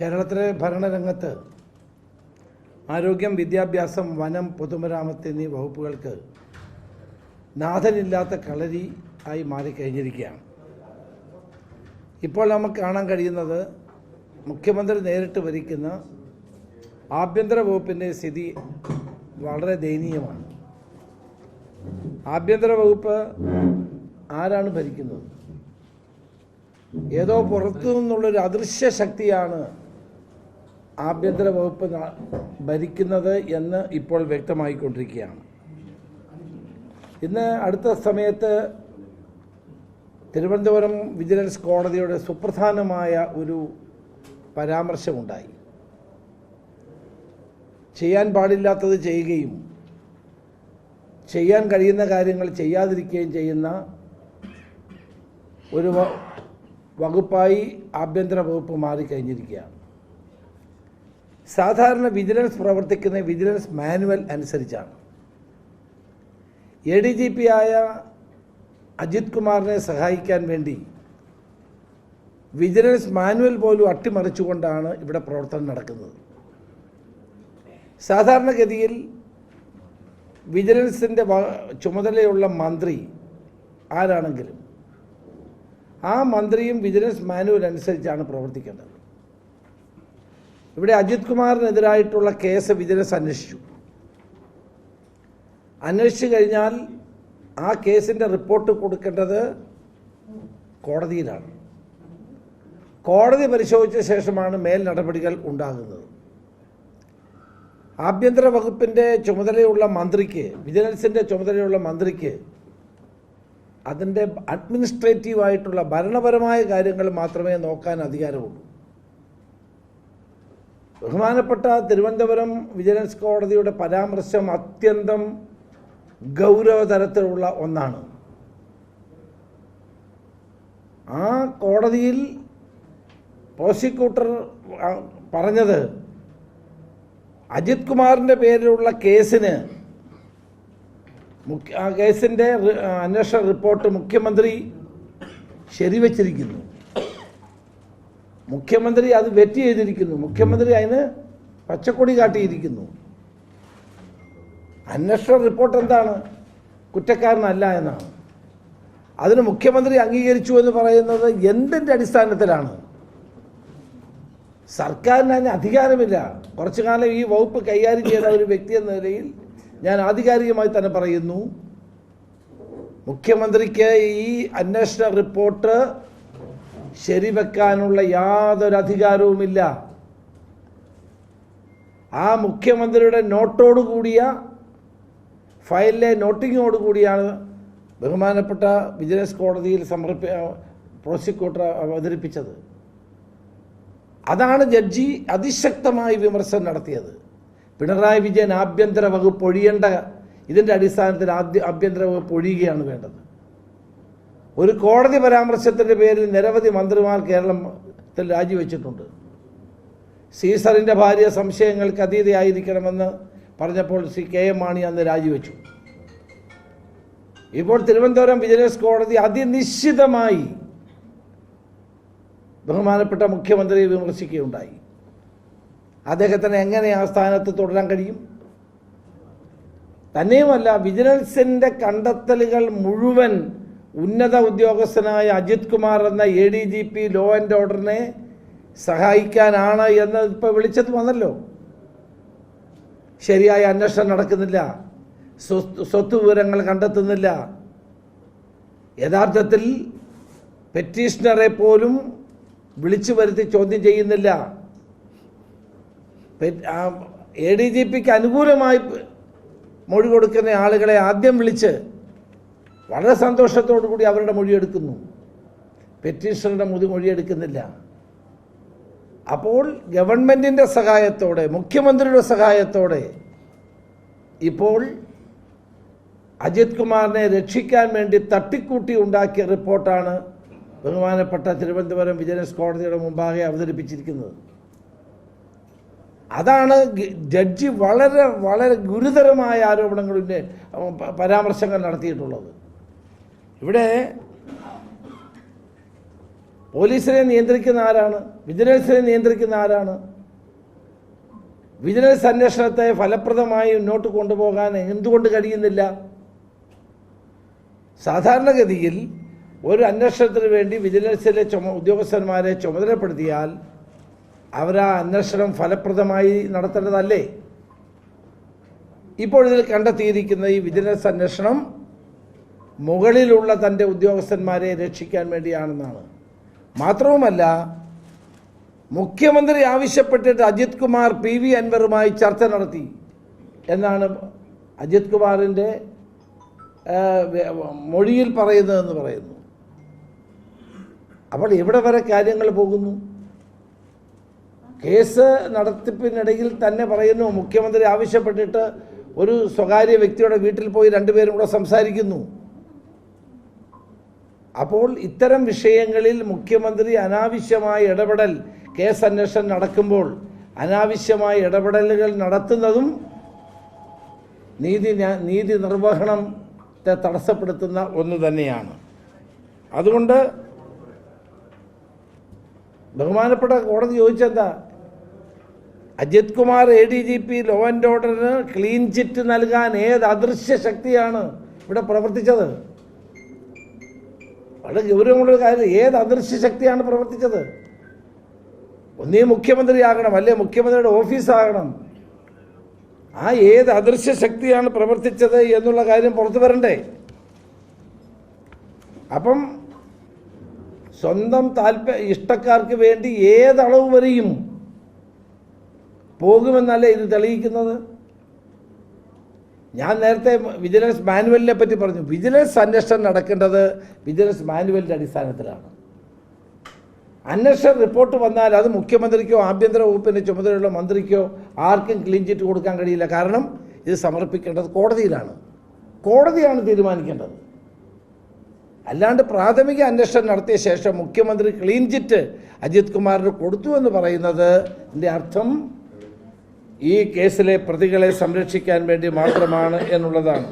കേരളത്തിലെ ഭരണരംഗത്ത് ആരോഗ്യം വിദ്യാഭ്യാസം വനം പൊതുമരാമത്ത് എന്നീ വകുപ്പുകൾക്ക് നാഥനില്ലാത്ത കളരി ആയി മാറിക്കഴിഞ്ഞിരിക്കുകയാണ്. ഇപ്പോൾ നമുക്ക് കാണാൻ കഴിയുന്നത് മുഖ്യമന്ത്രി നേരിട്ട് ഭരിക്കുന്ന ആഭ്യന്തര വകുപ്പിന്റെ സ്ഥിതി വളരെ ദയനീയമാണ്. ആഭ്യന്തര വകുപ്പ് ആരാണ് ഭരിക്കുന്നത്? ഏതോ പുറത്തു നിന്നുള്ളൊരു അദൃശ്യ ശക്തിയാണ് ആഭ്യന്തര വകുപ്പ് ഭരിക്കുന്നത് എന്ന് ഇപ്പോൾ വ്യക്തമായിക്കൊണ്ടിരിക്കുകയാണ്. ഇന്ന് അടുത്ത സമയത്ത് തിരുവനന്തപുരം വിജിലൻസ് കോടതിയുടെ സുപ്രധാനമായ ഒരു പരാമർശമുണ്ടായി. ചെയ്യാൻ പാടില്ലാത്തത് ചെയ്യുകയും ചെയ്യാൻ കഴിയുന്ന കാര്യങ്ങൾ ചെയ്യാതിരിക്കുകയും ചെയ്യുന്ന ഒരു വകുപ്പായി ആഭ്യന്തര വകുപ്പ് മാറിക്കഴിഞ്ഞിരിക്കുകയാണ്. സാധാരണ വിജിലൻസ് പ്രവർത്തിക്കുന്ന വിജിലൻസ് മാനുവൽ അനുസരിച്ചാണ്. എ ഡി ജി പി ആയ അജിത് കുമാറിനെ സഹായിക്കാൻ വേണ്ടി വിജിലൻസ് മാനുവൽ പോലും അട്ടിമറിച്ചുകൊണ്ടാണ് ഇവിടെ പ്രവർത്തനം നടക്കുന്നത്. സാധാരണഗതിയിൽ വിജിലൻസിന്റെ ചുമതലയുള്ള മന്ത്രി ആരാണെങ്കിലും ആ മന്ത്രിയും വിജിലൻസ് മാനുവൽ അനുസരിച്ചാണ് പ്രവർത്തിക്കേണ്ടത്. ഇവിടെ അജിത് കുമാറിനെതിരായിട്ടുള്ള കേസ് വിജിലൻസ് അന്വേഷിച്ചു. അന്വേഷിച്ചു കഴിഞ്ഞാൽ ആ കേസിന്റെ റിപ്പോർട്ട് കൊടുക്കേണ്ടത് കോടതിയിലാണ്. കോടതി പരിശോധിച്ച ശേഷമാണ് മേൽ നടപടികൾ ഉണ്ടാകുന്നത്. ആഭ്യന്തര വകുപ്പിന്റെ ചുമതലയുള്ള മന്ത്രിക്ക് വിജിലൻസിന്റെ ചുമതലയുള്ള മന്ത്രിക്ക് അതിന്റെ അഡ്മിനിസ്ട്രേറ്റീവായിട്ടുള്ള ഭരണപരമായ കാര്യങ്ങൾ മാത്രമേ നോക്കാൻ അധികാരമുള്ളൂ. ബഹുമാനപ്പെട്ട തിരുവനന്തപുരം വിജിലൻസ് കോടതിയുടെ പരാമർശം അത്യന്തം ഗൗരവതരത്തിലുള്ള ഒന്നാണ്. ആ കോടതിയിൽ പ്രോസിക്യൂട്ടർ പറഞ്ഞത് അജിത് കുമാറിന്റെ പേരിലുള്ള കേസിന് മുഖ്യ കേസിന്റെ അന്വേഷണ റിപ്പോർട്ട് മുഖ്യമന്ത്രി ശരിവച്ചിരിക്കുന്നു. മുഖ്യമന്ത്രി അത് വെറ്റ് ചെയ്തിരിക്കുന്നു. മുഖ്യമന്ത്രി അതിന് പച്ചക്കൊടി കാട്ടിയിരിക്കുന്നു. അന്വേഷണ റിപ്പോർട്ട് എന്താണ്? കുറ്റക്കാരനല്ല എന്നാണ്. അതിന് മുഖ്യമന്ത്രി അംഗീകരിച്ചു എന്ന് പറയുന്നത് എന്തിന്റെ അടിസ്ഥാനത്തിലാണ്? സർക്കാരിന് അതിന് അധികാരമില്ല. കുറച്ചു കാലം ഈ വകുപ്പ് കൈകാര്യം ചെയ്ത ഒരു വ്യക്തി എന്ന നിലയിൽ ഞാൻ ആധികാരികമായി തന്നെ പറയുന്നു. മുഖ്യമന്ത്രിക്ക് ഈ അന്വേഷണ റിപ്പോർട്ട് ശരിവെക്കാനുള്ള യാതൊരു അധികാരവുമില്ല ആ മുഖ്യമന്ത്രിയുടെ നോട്ടോട് കൂടിയ ഫയലിലെ നോട്ടിങ്ങോട് കൂടിയാണ് ബഹുമാനപ്പെട്ട വിജിലൻസ് കോടതിയിൽ സമർപ്പി പ്രോസിക്യൂട്ടർ അവതരിപ്പിച്ചത്. അതാണ് ജഡ്ജി അതിശക്തമായി വിമർശനം നടത്തിയത്. പിണറായി വിജയൻ ആഭ്യന്തര വകുപ്പ് ഒഴിയേണ്ട ഇതിന്റെ അടിസ്ഥാനത്തിൽ ആദ്യ ആഭ്യന്തര വകുപ്പ് ഒഴിയുകയാണ് വേണ്ടത്. ഒരു കോടതി പരാമർശത്തിന്റെ പേരിൽ നിരവധി മന്ത്രിമാർ കേരളത്തിൽ രാജിവെച്ചിട്ടുണ്ട്. സീസറിന്റെ ഭാര്യ സംശയങ്ങൾക്ക് അതീതയായിരിക്കണമെന്ന് പറഞ്ഞപ്പോൾ ശ്രീ കെ എം മാണി അന്ന് രാജിവെച്ചു. ഇപ്പോൾ തിരുവനന്തപുരം വിജിലൻസ് കോടതി അതിനിശ്ചിതമായി ബഹുമാനപ്പെട്ട മുഖ്യമന്ത്രിയെ വിമർശിക്കുകയുണ്ടായി. അദ്ദേഹത്തിന് എങ്ങനെ ആ സ്ഥാനത്ത് തുടരാൻ കഴിയും? തന്നെയുമല്ല വിജിലൻസിന്റെ കണ്ടെത്തലുകൾ മുഴുവൻ ഉന്നത ഉദ്യോഗസ്ഥനായ അജിത് കുമാർ എന്ന A D G P law and ഓർഡറിനെ സഹായിക്കാനാണ് എന്ന് ഇപ്പോൾ വിളിച്ചത് വന്നല്ലോ. ശരിയായ അന്വേഷണം നടക്കുന്നില്ല. സ്വത്ത് വിവരങ്ങൾ കണ്ടെത്തുന്നില്ല. യഥാർത്ഥത്തിൽ പെറ്റീഷണറെ പോലും വിളിച്ചു വരുത്തി ചോദ്യം ചെയ്യുന്നില്ല. എ ഡി ജി പിക്ക് അനുകൂലമായി മൊഴി കൊടുക്കുന്ന ആളുകളെ ആദ്യം വിളിച്ച് വളരെ സന്തോഷത്തോടു കൂടി അവരുടെ മൊഴിയെടുക്കുന്നു പെറ്റീഷണറുടെ മുതി മൊഴിയെടുക്കുന്നില്ല അപ്പോൾ ഗവൺമെന്റിന്റെ സഹായത്തോടെ മുഖ്യമന്ത്രിയുടെ സഹായത്തോടെ ഇപ്പോൾ അജിത് കുമാറിനെ രക്ഷിക്കാൻ വേണ്ടി തട്ടിക്കൂട്ടി ഉണ്ടാക്കിയ റിപ്പോർട്ടാണ് ബഹുമാനപ്പെട്ട തിരുവനന്തപുരം വിജിലൻസ് കോടതിയുടെ മുമ്പാകെ അവതരിപ്പിച്ചിരിക്കുന്നത്. അതാണ് ജഡ്ജി വളരെ വളരെ ഗുരുതരമായ ആരോപണങ്ങളുടെ പരാമർശങ്ങൾ നടത്തിയിട്ടുള്ളത്. ഇവിടെ പോലീസിനെ നിയന്ത്രിക്കുന്ന ആരാണ്? വിജിലൻസിനെ നിയന്ത്രിക്കുന്ന ആരാണ്? വിജിലൻസ് അന്വേഷണത്തെ ഫലപ്രദമായി മുന്നോട്ട് കൊണ്ടുപോകാൻ എന്തുകൊണ്ട് കഴിയുന്നില്ല? സാധാരണഗതിയിൽ ഒരു അന്വേഷണത്തിന് വേണ്ടി വിജിലൻസിലെ ചുമ ഉദ്യോഗസ്ഥന്മാരെ ചുമതലപ്പെടുത്തിയാൽ അവരാ അന്വേഷണം ഫലപ്രദമായി നടത്തേണ്ടതല്ലേ? ഇപ്പോൾ ഇതിൽ കണ്ടെത്തിയിരിക്കുന്ന ഈ വിജിലൻസ് അന്വേഷണം മുകളിലുള്ള തന്റെ ഉദ്യോഗസ്ഥന്മാരെ രക്ഷിക്കാൻ വേണ്ടിയാണെന്നാണ്. മാത്രവുമല്ല മുഖ്യമന്ത്രി ആവശ്യപ്പെട്ടിട്ട് അജിത് കുമാർ പി വി അൻവറുമായി ചർച്ച നടത്തി എന്നാണ് അജിത് കുമാറിന്റെ മൊഴിയിൽ പറയുന്നതെന്ന് പറയുന്നു. അപ്പോൾ ഇവിടെ വരെ കാര്യങ്ങൾ പോകുന്നു? കേസ് നടത്തിപ്പിനിടയിൽ തന്നെ പറയുന്നു മുഖ്യമന്ത്രി ആവശ്യപ്പെട്ടിട്ട് ഒരു സ്വകാര്യ വ്യക്തിയുടെ വീട്ടിൽ പോയി രണ്ടുപേരും കൂടെ സംസാരിക്കുന്നു. അപ്പോൾ ഇത്തരം വിഷയങ്ങളിൽ മുഖ്യമന്ത്രി അനാവശ്യമായ ഇടപെടൽ കേസ് അന്വേഷണം നടക്കുമ്പോൾ അനാവശ്യമായ ഇടപെടലുകൾ നടത്തുന്നതും നീതി നീതി നിർവഹണത്തെ തടസ്സപ്പെടുത്തുന്ന ഒന്ന് തന്നെയാണ്. അതുകൊണ്ട് ബഹുമാനപ്പെട്ട കോടതി ചോദിച്ചെന്താ? Ajith Kumar A D G P law and ഓർഡറിന് ക്ലീൻ ചിറ്റ് നൽകാൻ ഏത് അദൃശ്യ ശക്തിയാണ് ഇവിടെ പ്രവർത്തിച്ചത്? വളരെ ഗൗരവമുള്ളൊരു കാര്യം ഏത് അദൃശ്യ ശക്തിയാണ് പ്രവർത്തിച്ചത്? ഒന്നീ മുഖ്യമന്ത്രിയാകണം അല്ലെ? മുഖ്യമന്ത്രിയുടെ ഓഫീസാകണം. ആ ഏത് അദൃശ്യ ശക്തിയാണ് പ്രവർത്തിച്ചത് എന്നുള്ള കാര്യം പുറത്തു വരണ്ടേ? അപ്പം സ്വന്തം താല്പര്യ ഇഷ്ടക്കാർക്ക് വേണ്ടി ഏതളവ് വരെയും പോകുമെന്നല്ലേ ഇത് തെളിയിക്കുന്നത്? ഞാൻ നേരത്തെ വിജിലൻസ് മാനുവലിനെ പറ്റി പറഞ്ഞു. വിജിലൻസ് അന്വേഷണം നടക്കേണ്ടത് വിജിലൻസ് മാനുവലിന്റെ അടിസ്ഥാനത്തിലാണ്. അന്വേഷണ റിപ്പോർട്ട് വന്നാൽ അത് മുഖ്യമന്ത്രിക്കോ ആഭ്യന്തര വകുപ്പിന്റെ ചുമതലയുള്ള മന്ത്രിക്കോ ആർക്കും ക്ലീൻ ചിറ്റ് കൊടുക്കാൻ കഴിയില്ല. കാരണം ഇത് സമർപ്പിക്കേണ്ടത് കോടതിയിലാണ്. കോടതിയാണ് തീരുമാനിക്കേണ്ടത്. അല്ലാണ്ട് പ്രാഥമിക അന്വേഷണം നടത്തിയ ശേഷം മുഖ്യമന്ത്രി ക്ലീൻ ചിറ്റ് അജിത് കുമാറിന് കൊടുത്തു എന്ന് പറയുന്നത് അർത്ഥം ഈ കേസിലെ പ്രതികളെ സംരക്ഷിക്കാൻ വേണ്ടി മാത്രമാണ് എന്നുള്ളതാണ്.